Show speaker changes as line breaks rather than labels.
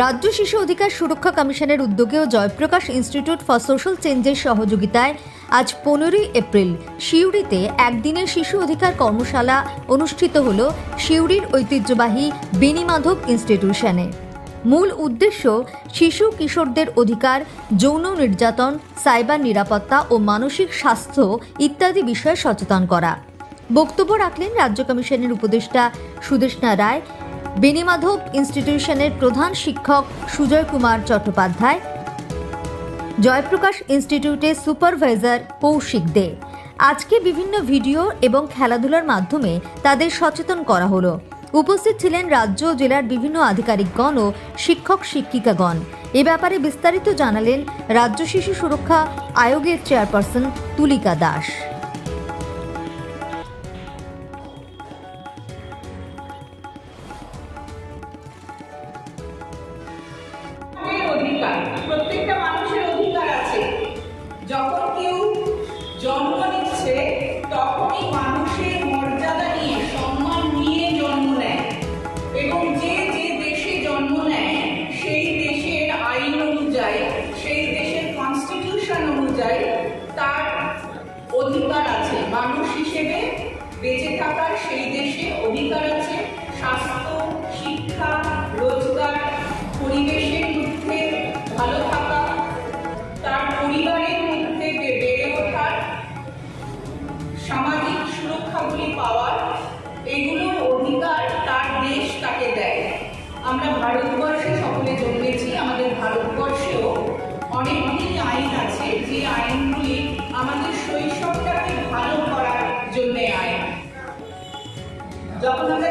রাজ্য শিশু অধিকার সুরক্ষা কমিশনের উদ্যোগে ও জয়প্রকাশ ইনস্টিটিউট ফর সোশ্যাল চেঞ্জের সহযোগিতায় আজ পনেরোই এপ্রিল সিউড়িতে একদিনের শিশু অধিকার কর্মশালা অনুষ্ঠিত হল সিউড়ির ঐতিহ্যবাহী বেনিমাধব ইনস্টিটিউশনে। মূল উদ্দেশ্য শিশু কিশোরদের অধিকার, যৌন নির্যাতন, সাইবার নিরাপত্তা ও মানসিক স্বাস্থ্য ইত্যাদি বিষয়ে সচেতন করা। বক্তব্য রাখলেন রাজ্য কমিশনের উপদেষ্টা সুদেষ্ণা রায় বেনিমাধব ইনস্টিটিউশনের প্রধান শিক্ষক সুজয় কুমার চট্টোপাধ্যায়, জয়প্রকাশ ইনস্টিটিউটের সুপারভাইজার কৌশিক দে। আজকে বিভিন্ন ভিডিও এবং খেলাধুলার মাধ্যমে তাদের সচেতন করা হলো। উপস্থিত ছিলেন রাজ্য ও জেলার বিভিন্ন আধিকারিকগণ ও শিক্ষক শিক্ষিকাগণ। এ ব্যাপারে বিস্তারিত জানালেন রাজ্য শিশু সুরক্ষা আয়োগের চেয়ারপারসন তুলিকা দাস।
অধিকার, প্রত্যেকটা মানুষের অধিকার আছে। যখন কেউ জন্ম নিচ্ছে, তখনই মানুষের মর্যাদা নিয়ে, সম্মান নিয়ে জন্ম নেয়। এবং যে যে দেশে জন্ম নেয়, সেই দেশের আইন অনুযায়ী, সেই দেশের কনস্টিটিউশন অনুযায়ী তার অধিকার আছে। মানুষ হিসেবে বেঁচে থাকার সেই দেশে অধিকার আছে। স্বাস্থ্য, শিক্ষা পাওয়ার, এগুলোর অধিকার তার দেশ তাকে দেয়। আমরা ভারতবর্ষে সকলে জন্মেছি, আমাদের ভারতবর্ষেও অনেকগুলি আইন আছে, যে আইনগুলি আমাদের শৈশবটাকে ভালো করার জন্যে আইন। যখন আমরা